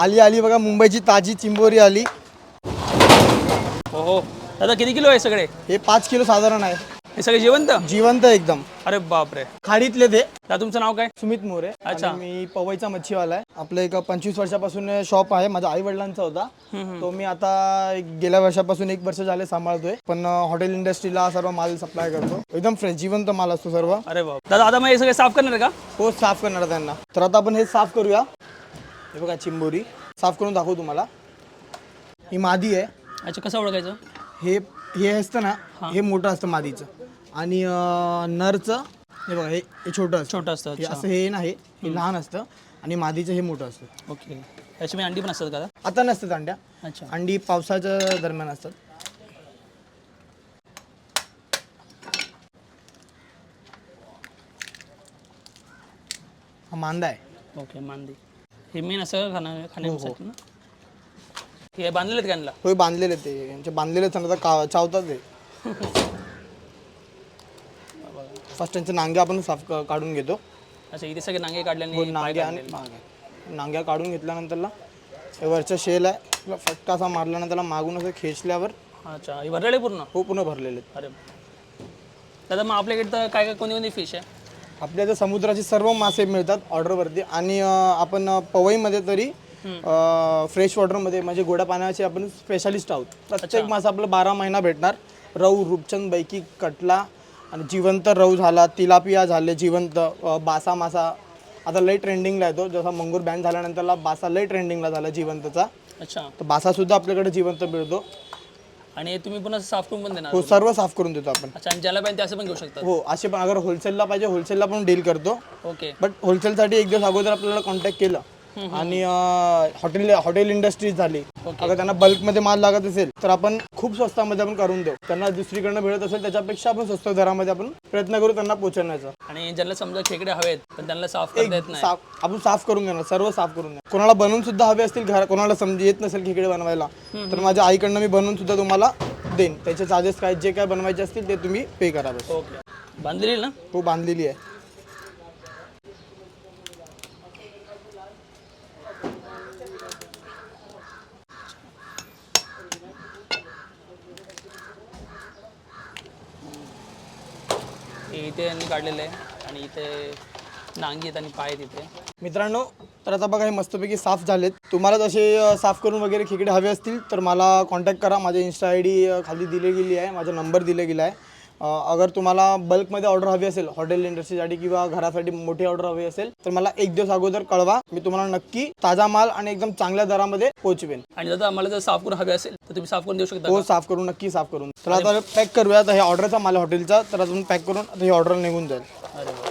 आली आली बघा मुंबईची ताजी चिंबोरी आली. हो दादा किती किलो आहे सगळे? हे पाच किलो साधारण आहे. हे सगळे जिवंत? जिवंत एकदम. अरे बापरे. खाडीतले ते. दादा तुमचं नाव काय? सुमित मोरे. अच्छा. आणि मी पवईचा मच्छीवाला आहे. आपलं एक पंचवीस वर्षापासून शॉप आहे. माझ्या आई वडिलांचा होता तो मी आता एक गेल्या वर्षापासून एक वर्ष झाले सांभाळतोय. पण हॉटेल इंडस्ट्रीला सर्व माल सप्लाय करतो. एकदम फ्रेश जिवंत माल असतो सर्व. अरे बाप. दादा आता मग हे सगळे साफ करणार का? हो साफ करणार त्यांना. तर आता आपण हे साफ करूया. हे बघा चिंबोरी. साफ करून दाखवू तुम्हाला. ही मादी आहे. अच्छा कसं ओळखायचं? हे हे असतं ना हे. मोठं असतं मादीचं. आणि अं, नरचं हे बघा हे हे छोटं असतं. छोटं असतं हे असं हे नाही हे लहान असतं. आणि मादीचं हे मोठं असतं. ओके. याच्यामध्ये अंडी पण असतात का? आता नसतात अंड्या. अच्छा. अंडी पावसाच्या दरम्यान असतात. हा मांदा आहे. ओके मांदी. हे मेन असं खाणं खाण्यासाठी ना? हे बांधलेले का होय बांधलेले ते. यांचे बांधलेले आता का चावतात ते. फर्स्ट त्यांचे नांगे आपण साफ क- काढून घेतो. अच्छा इथे सगळे नांगे काढल्याने हो, नांग्या आणि नांग्या नांग्या काढून घेतल्यानंतरला हे वरचं शेल आहे त्याला फटका असा मारल्यानंतर त्याला मागून असं खेचल्यावर अच्छा हे भरलेले पूर्ण? हो पूर्ण भरलेले आहेत. अरे. दादा मग आपल्याकडे तर काय काय कोणती कोणती फिश आहे? आपल्या इथं समुद्राचे सर्व मासे मिळतात ऑर्डरवरती. आणि अं, आपण अं, पवईमध्ये तरी फ्रेश वॉटरमध्ये म्हणजे गोड्या पाण्याचे आपण स्पेशालिस्ट आहोत. प्रत्येक मासा आपलं बारा महिना भेटणार. रऊ रूपचंद बैकी कटला आणि जिवंत रऊ झाला तिलापिया झाले जिवंत अं, बासा मासा. आता लई ट्रेंडिंगला येतो. जसा मंगूर बॅन झाल्यानंतरला बासा लई ट्रेंडिंगला झाला जिवंतचा. अच्छा. तर बासासुद्धा आपल्याकडे जिवंत मिळतो. आणि तुम्ही पुन्हा साफ करून पण देणार हो सर्व साफ करून देतो आपण. अच्छा आणि ज्याला पाहिजे ते असं पण घेऊ शकतात. हो असे पण अगर होलसेलला पाहिजे होलसेलला पण डील करतो. ओके. बट होलसेलसाठी एक दिवस अगोदर आपल्याला कॉन्टॅक्ट केलं. आणि हॉटेल हॉटेल इंडस्ट्रीज झाली. अगर त्यांना बल्कमध्ये माल लागत असेल तर आपण खूप स्वस्तामध्ये आपण करून देऊ. त्यांना दुसरीकडनं मिळत असेल त्याच्यापेक्षा आपण स्वस्त दरामध्ये आपण प्रयत्न करू त्यांना पोहोचवण्याचा. आणि ज्यांना समजा खेकडे हवेत पण त्यांना साफ नाही. साफ आपण साफ करून घेणार सर्व साफ करून घेणार. कोणाला बनवून सुद्धा हवे असतील घर कोणाला समज येत नसेल खेकडे बनवायला तर माझ्या आईकडनं मी बनवून सुद्धा तुम्हाला देईन. त्याचे चार्जेस काय जे काय बनवायचे असतील ते तुम्ही पे करा बस. ओके बांधलेली ना? हो बांधलेली आहे. हे इथे यांनी काढलेलं आहे आणि इथे नांगी आहेत आणि पाय आहेत इथे. मित्रांनो तर आता बघा हे मस्तपैकी साफ झालेत. तुम्हाला तसे अ, साफ करून वगैरे खेकडे हवे असतील तर मला कॉन्टॅक्ट करा. माझी इन्स्टा आय डी खाली दिली गेली आहे. माझा नंबर दिला गेला आहे. अगर तुम्हाला बल्कमध्ये ऑर्डर हवी असेल हॉटेल इंडस्ट्रीसाठी किंवा घरासाठी मोठी ऑर्डर हवी असेल तर मला एक दिवस अगोदर कळवा. मी तुम्हाला नक्की ताजा माल आणि एकदम चांगल्या दरामध्ये पोहोचवेन. आणि दादा आम्हाला जर साफ करून हवे असेल तर तुम्ही साफ करून देऊ शकता हो साफ करून नक्की साफ करून. तर आता पॅक करूया आता हे ऑर्डरचा माल हॉटेलचा तर अजून पॅक करून आता ही ऑर्डर निघून जाईल. अरे वा.